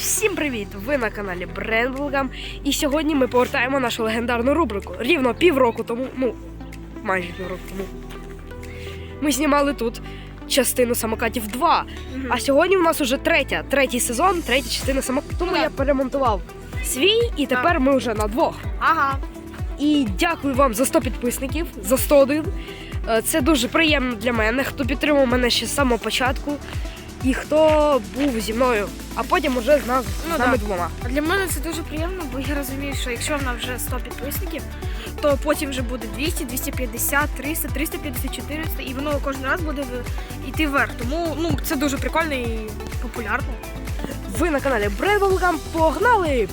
Всім привіт! Ви на каналі Брендлгам. І сьогодні ми повертаємо нашу легендарну рубрику. Рівно півроку тому, ну, майже півроку тому. Ми знімали тут частину самокатів 2. А сьогодні у нас уже третя, третій сезон, третя частина самокатів. Тому я перемонтував свій, і тепер ми вже на двох. Ага. І дякую вам за 100 підписників, за 101. Е, Це дуже приємно для мене, хто підтримав мене ще з самого початку. І хто був зі мною, а потім уже з нас Ну з нами да. двома. А для мене це дуже приємно, бо я розумію, що якщо в нас вже 100 підписників, то потім вже буде 200, 250, 300, 350, 400, і воно кожен раз буде йти вверх. Тому ну, це дуже прикольно і популярно. Ви на каналі Бредвелгам погнали!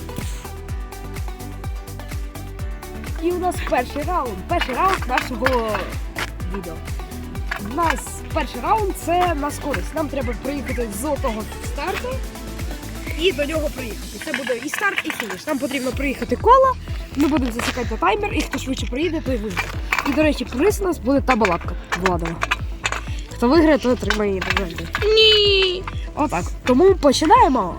І у нас перший раунд. Перший раунд нашого відео. У нас перший раунд це на скорість. Нам треба приїхати з золотого старту і до нього приїхати. Це буде і старт, і фініш. Нам потрібно приїхати коло. Ми будемо засікати таймер, і хто швидше приїде, той виграє. І, до речі, приз у нас буде та балапка Владова. Хто виграє, той отримає її завжди. Ні. Отак. Тому починаємо.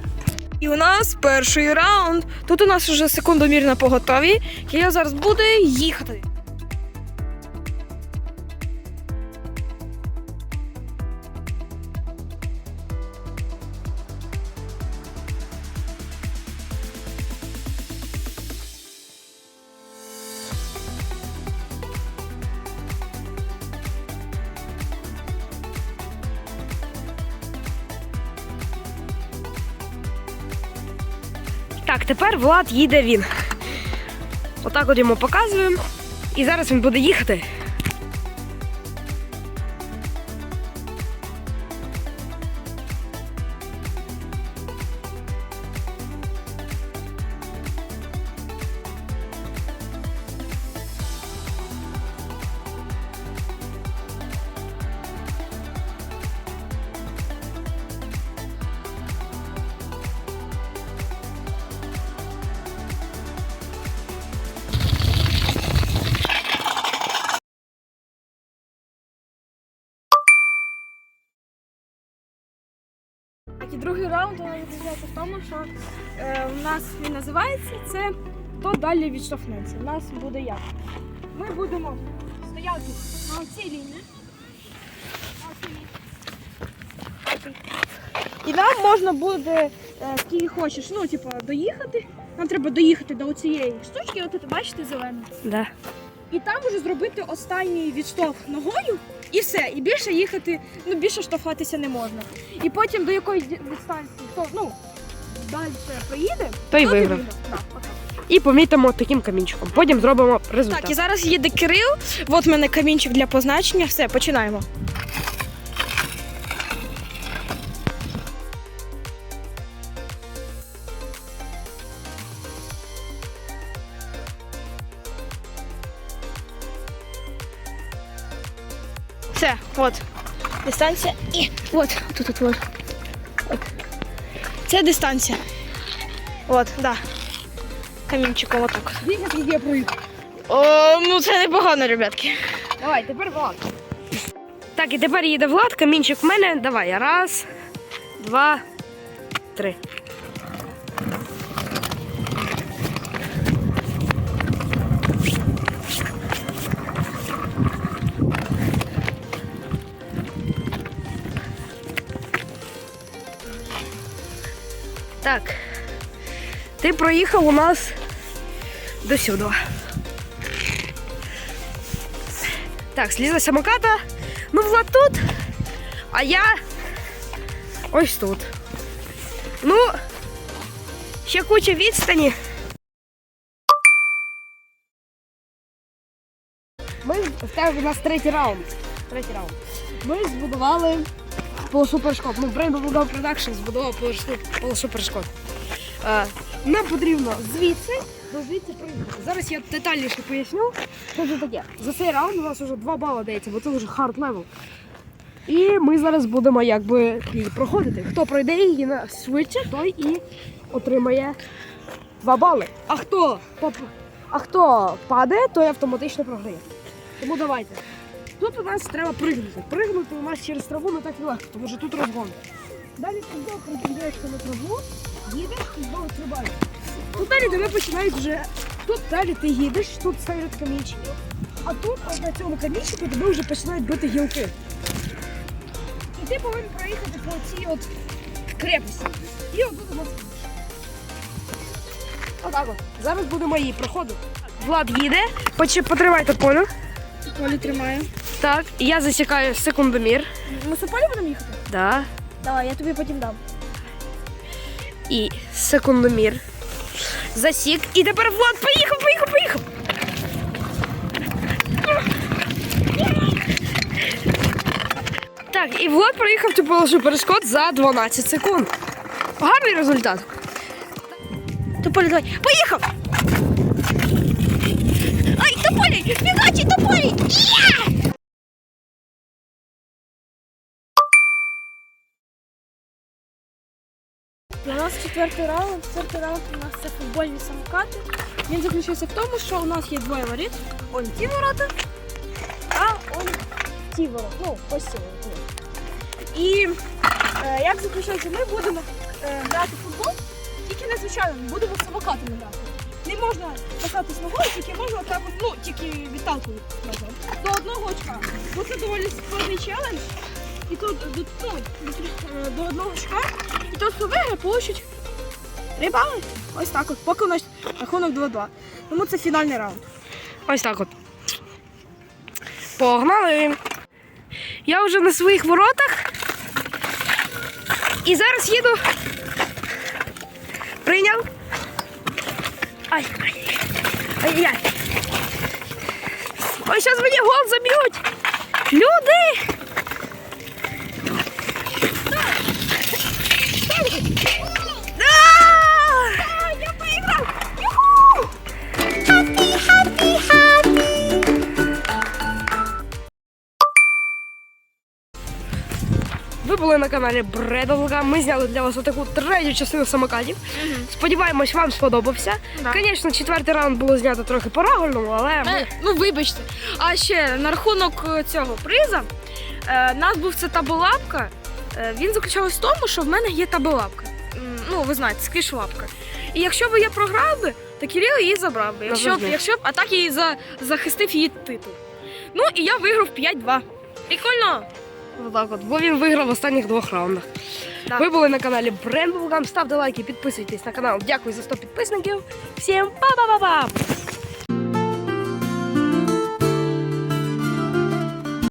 І у нас перший раунд. Тут у нас вже секундомір на поготові, я зараз буду їхати. Так, тепер Влад їде він. Отак от йому показуємо. І зараз він буде їхати. І другий раунд вона відрізняється в тому, що е, у нас він називається це хто далі відштовхнеться. У нас буде як? Ми будемо стояти на цій лінії. І нам можна буде е, скільки хочеш, ну, типу, доїхати. Нам треба доїхати до цієї штучки, от бачите зелену. Да. І там вже зробити останній відштовх ногою, і все. І більше їхати, ну більше штовхатися не можна. І потім до якої дистанції, то ну далі проїде, то й виграв. І помітимо таким камінчиком. Потім зробимо результат. Так, і зараз їде Кирил. От в мене камінчик для позначення. Все, починаємо. Все, от. Дистанція. І от, тут, тут, от. От. Це дистанція. От, да. Камінчиком отак. Дивіться, скільки я проїхав. О, ну це непогано, ребятки. Давай, тепер Влад. Так, і тепер їде Влад, камінчик в мене. Давай. Раз, два, три. Так. Ти проїхав у нас до сюди. Так, слізла самоката. Ну, Влад тут, а я ось тут. Ну, ще куча відстані. Ми у нас третій раунд. Третій раунд. Ми збудували полосу перешкод. Ну, бренд Bubblegum Production збудував полосу, полосу. Е, нам потрібно звідси до звідси проїхати. Зараз я детальніше поясню, що це таке. За цей раунд у нас вже 2 бали дається, бо це вже хард левел. І ми зараз будемо якби проходити. Хто пройде її швидше, той і отримає 2 бали. А хто, а хто падає, той автоматично програє. Тому давайте. Тут у нас треба пригнути. Пригнути у нас через траву не так і легко, тому що тут розгон. Далі футбол приземляєшся на траву, їдеш знову стрибаєш. Тут далі тебе починають вже. Тут далі ти їдеш, тут ставлять камінчики. А тут, на цьому камінчику, тебе вже починають бити гілки. І ти повинен проїхати по цій от крепості. І отут у нас. Отак от. Зараз будемо її проходити. Влад їде, потримайте полю. Полі тримає. Так, я засікаю секундомір. Ми з полі будемо їхати? Да. Давай, я тобі потім дам. І секундомір. Засік. І тепер Влад поїхав, поїхав, поїхав. Так, і Влад проїхав цю полосу перешкод за 12 секунд. Гарний результат. Тополі, давай. Поїхав! Ай, тополі! Бігачі, тополі! Є! У нас четвертий раунд. Четвертий раунд у нас це футбольні самокати. Він заключається в тому, що у нас є двоє воріт. Он ті ворота, а он ті ворота. Ну, ось ці ворота. І е, як заключається, ми будемо е, грати футбол, тільки не звичайно, будемо самокатами грати. Не можна касатись ногою, тільки можна так, ну, тільки відталкувати назад. До одного очка. Бо це доволі складний челендж. І тут до, ну, до, е, одного очка. І тут хто виграє, получить три бали. Ось так от. Поки у нас рахунок 2-2. Тому це фінальний раунд. Ось так от. Погнали. Я вже на своїх воротах. І зараз їду. Прийняв. Ай, ай. Ай-яй. Ой, зараз мені гол заб'ють. Люди! Ви були на каналі Бредолга. Ми зняли для вас отаку третю частину самокатів. Сподіваємось, вам сподобався. Да. Звісно, четвертий раунд було знято трохи по-рагульному, але ми... Е, ну, вибачте. А ще на рахунок е, цього приза, е, нас був це табулапка. Е, він заключався в тому, що в мене є табулапка. М, Ну, ви знаєте, сквіш-лапка. І якщо б я програв би, то Кирил її забрав би. Якщо б, якщо б, а так її за, захистив її титул. Ну і я виграв 5-2. Прикольно! Отак от, бо він виграв в останніх двох раундах. Да. Ви були на каналі Брендбулгам. Ставте лайки, підписуйтесь на канал. Дякую за 100 підписників. Всім па-па-па-па!